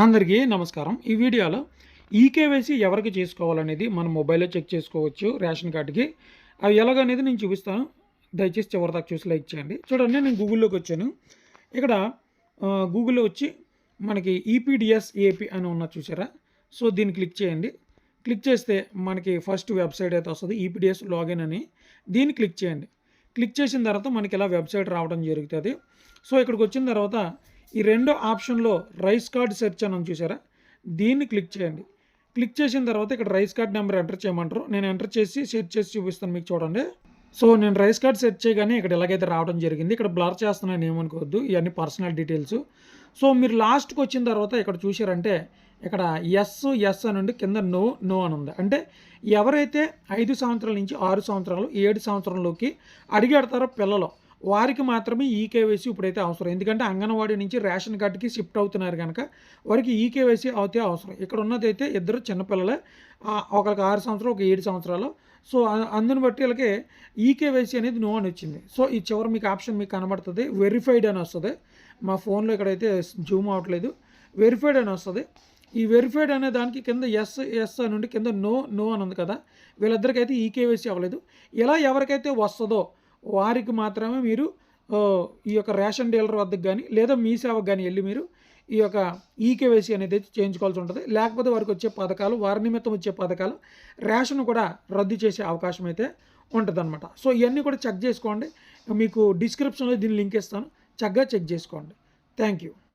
అందరికీ నమస్కారం. ఈ వీడియోలో ఈకేవైసీ ఎవరికి చేసుకోవాలనేది మన మొబైల్లో చెక్ చేసుకోవచ్చు రేషన్ కార్డుకి. అవి ఎలాగనేది నేను చూపిస్తాను. దయచేసి చివరి దాకా చూసి లైక్ చేయండి. చూడండి నేను గూగుల్లోకి వచ్చాను. ఇక్కడ గూగుల్లో వచ్చి మనకి ఈపీడిఎస్ ఏపీ అని ఉన్న చూసారా? సో దీన్ని క్లిక్ చేయండి. క్లిక్ చేస్తే మనకి ఫస్ట్ వెబ్సైట్ అయితే వస్తుంది ఈపీడిఎస్ లాగిన్ అని. దీన్ని క్లిక్ చేయండి. క్లిక్ చేసిన తర్వాత మనకి ఇలా వెబ్సైట్ రావడం జరుగుతుంది. సో ఇక్కడికి వచ్చిన తర్వాత ఈ రెండో ఆప్షన్లో రైస్ కార్డ్ సెర్చ్ అని చూసారా? దీన్ని క్లిక్ చేయండి. క్లిక్ చేసిన తర్వాత ఇక్కడ రైస్ కార్డ్ నెంబర్ ఎంటర్ చేయమంటారు. నేను ఎంటర్ చేసి సెర్చ్ చేసి చూపిస్తాను మీకు చూడండి. సో నేను రైస్ కార్డ్ సెర్చ్ చేయగానే ఇక్కడ ఎలాగైతే రావడం జరిగింది ఇక్కడ బ్లర్ చేస్తున్నాను ఏమనుకోవద్దు. ఇవన్నీ పర్సనల్ డీటెయిల్స్. సో మీరు లాస్ట్కి వచ్చిన తర్వాత ఇక్కడ చూసారంటే ఇక్కడ ఎస్ ఎస్ అని ఉండి కింద నో నో అని ఉంది. అంటే ఎవరైతే ఐదు సంవత్సరాల నుంచి ఆరు సంవత్సరాలు ఏడు సంవత్సరంలోకి అడిగెడతారో పిల్లలు వారికి మాత్రమే ఈకేవైసీ ఇప్పుడైతే అవసరం. ఎందుకంటే అంగన్వాడీ నుంచి రేషన్ కార్డుకి షిఫ్ట్ అవుతున్నారు కనుక వారికి ఈకేవైసీ అయితే అవసరం. ఇక్కడ ఉన్నదైతే ఇద్దరు చిన్నపిల్లలే ఒకరికి ఆరు సంవత్సరాలు ఒక ఏడు సంవత్సరాలు. సో అందుని బట్టి వీళ్ళకి ఈకేవైసీ అనేది నో అని వచ్చింది. సో ఈ చివరి మీకు ఆప్షన్ మీకు కనబడుతుంది. వెరిఫైడ్ అని వస్తుంది. మా ఫోన్లో ఇక్కడైతే జూమ్ అవ్వట్లేదు. వెరిఫైడ్ అని వస్తుంది. ఈ వెరిఫైడ్ అనే దానికి కింద ఎస్ ఎస్ అని ఉండి కింద నో నో అని ఉంది కదా. వీళ్ళిద్దరికైతే ఈకేవైసీ అవ్వలేదు. ఇలా ఎవరికైతే వస్తుందో వారికి మాత్రమే మీరు ఈ యొక్క రేషన్ డీలర్ వద్దకు కానీ లేదా మీ సేవకు కానీ వెళ్ళి మీరు ఈ యొక్క ఈకేవైసీ అనేది చేయించుకోవాల్సి ఉంటుంది. లేకపోతే వారికి వచ్చే పథకాలు వారి నిమిత్తం వచ్చే పథకాలు రేషన్ కూడా రద్దు చేసే అవకాశం అయితే ఉంటుందన్నమాట. సో ఇవన్నీ కూడా చెక్ చేసుకోండి. మీకు డిస్క్రిప్షన్లో దీని లింక్ ఇస్తాను. చక్కగా చెక్ చేసుకోండి. Thank you